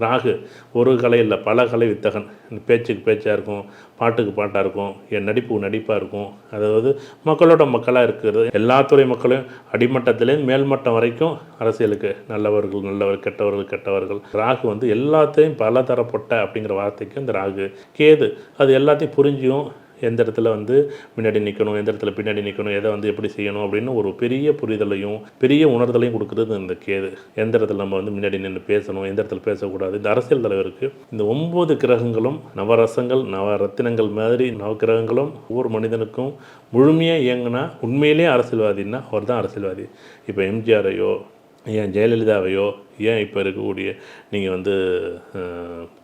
ராகு ஒரு கலை இல்லை பல கலை வித்தகன். பேச்சுக்கு பேச்சாக இருக்கும் பாட்டுக்கு பாட்டாக இருக்கும் என் நடிப்பு நடிப்பாக இருக்கும். அதாவது மக்களோட மக்களாக இருக்கிறது. எல்லா துறை மக்களையும் அடிமட்டத்திலேருந்து மேல்மட்டம் வரைக்கும் அரசியலுக்கு நல்லவர்கள் நல்லவர் கெட்டவர்கள் கெட்டவர்கள். ராகு வந்து எல்லாத்தையும் பல தரப்பட்ட அப்படிங்கிற வார்த்தைக்கு இந்த ராகு. கேது அது எல்லாத்தையும் புரிஞ்சியும் எந்த இடத்துல வந்து முன்னாடி நிற்கணும் எந்த இடத்துல பின்னாடி நிற்கணும் எதை வந்து எப்படி செய்யணும் அப்படின்னு ஒரு பெரிய புரிதலையும் பெரிய உணர்தலையும் கொடுக்குறது இந்த கேது. எந்த இடத்துல நம்ம வந்து முன்னாடி நின்று பேசணும் எந்த இடத்துல பேசக்கூடாது? இந்த அரசியல் தலைவருக்கு இந்த ஒம்பது கிரகங்களும் நவரசங்கள் நவரத்தினங்கள் மாதிரி நவக்கிரகங்களும் ஒவ்வொரு மனிதனுக்கும் முழுமையாக இயங்கினா உண்மையிலேயே அரசியல்வாதின்னா அவர் தான் அரசியல்வாதி. இப்போ எம்ஜிஆரையோ ஏன் ஜெயலலிதாவையோ ஏன் இப்போ இருக்கக்கூடிய நீங்கள் வந்து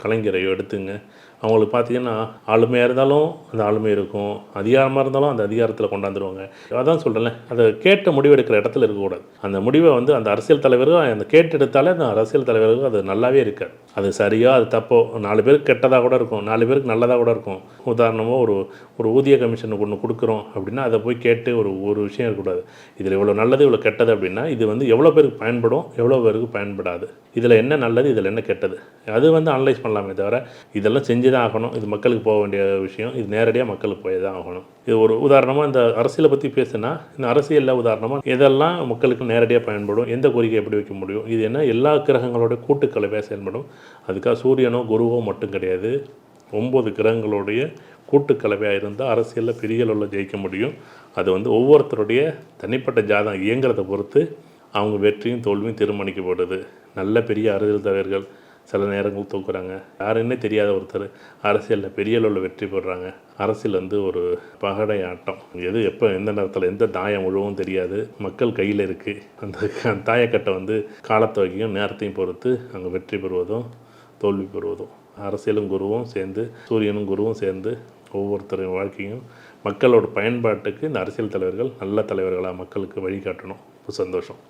கலைஞரையோ எடுத்துங்க. அவங்களுக்கு பார்த்தீங்கன்னா ஆளுமையாக இருந்தாலும் அந்த ஆளுமை இருக்கும். அதிகாரமாக இருந்தாலும் அந்த அதிகாரத்தில் கொண்டாந்துருவாங்க. அதான் சொல்கிறேன் அதை கேட்ட முடிவெடுக்கிற இடத்துல இருக்கக்கூடாது. அந்த முடிவை வந்து அந்த அரசியல் தலைவருக்கும் அந்த கேட்டு எடுத்தாலே அந்த அரசியல் தலைவருக்கும் அது நல்லாவே இருக்காது. அது சரியாக அது தப்போ நாலு பேருக்கு கெட்டதாக கூட இருக்கும். நாலு பேருக்கு நல்லதாக கூட இருக்கும். உதாரணமாக ஒரு ஒரு ஊதிய கமிஷனுக்கு ஒன்று கொடுக்குறோம் அப்படின்னா அதை போய் கேட்டு ஒரு ஒரு விஷயம் இருக்கக்கூடாது. இதில் இவ்வளோ நல்லது இவ்வளோ கெட்டது அப்படின்னா இது வந்து எவ்வளோ பேருக்கு பயன்படும் எவ்வளோ பேருக்கு பயன்படும் பயன்படாது இதில் என்ன நல்லது இதில் என்ன கெட்டது? அது வந்து அனலைஸ் பண்ணலாமே தவிர இதெல்லாம் செஞ்சு தான் ஆகணும். இது மக்களுக்கு போக வேண்டிய விஷயம். இது நேரடியாக மக்களுக்கு போய் தான் ஆகணும். இது ஒரு உதாரணமாக இந்த அரசியலை பற்றி பேசுனா இந்த அரசியலில் உதாரணமாக எதெல்லாம் மக்களுக்கு நேரடியாக பயன்படும் எந்த கோரிக்கை எப்படி வைக்க முடியும் இது என்ன எல்லா கிரகங்களோட கூட்டுக்கலவையாக செயல்படும் அதுக்காக சூரியனோ குருவோ மட்டும் கிடையாது. ஒம்பது கிரகங்களுடைய கூட்டுக்கலவையாக இருந்தால் அரசியலில் பெரிய அளவில் ஜெயிக்க முடியும். அது வந்து ஒவ்வொருத்தருடைய தனிப்பட்ட ஜாதகம் இயங்குறதை பொறுத்து அவங்க வெற்றியும் தோல்வியும் தீர்மானிக்கப்படுது நல்ல பெரிய அரசியல் தலைவர்கள் சில நேரங்கள் தூக்குறாங்க. யாருன்னே தெரியாத ஒருத்தர் அரசியலில் பெரிய அளவில் வெற்றி பெறுறாங்க அரசியல் வந்து ஒரு பகடை ஆட்டம். எது எப்போ எந்த நேரத்தில் எந்த தாயம் முழுவதும் தெரியாது. மக்கள் கையில் இருக்குது அந்த தாயக்கட்டை வந்து காலத்தை நேரத்தையும் பொறுத்து அங்கே வெற்றி பெறுவதும் தோல்வி பெறுவதும். அரசியலும் குருவும் சேர்ந்து சூரியனும் குருவும் சேர்ந்து ஒவ்வொருத்தரின் வாழ்க்கையும் மக்களோட பயன்பாட்டுக்கு இந்த அரசியல் தலைவர்கள் நல்ல தலைவர்களாக மக்களுக்கு வழிகாட்டணும். சந்தோஷம்.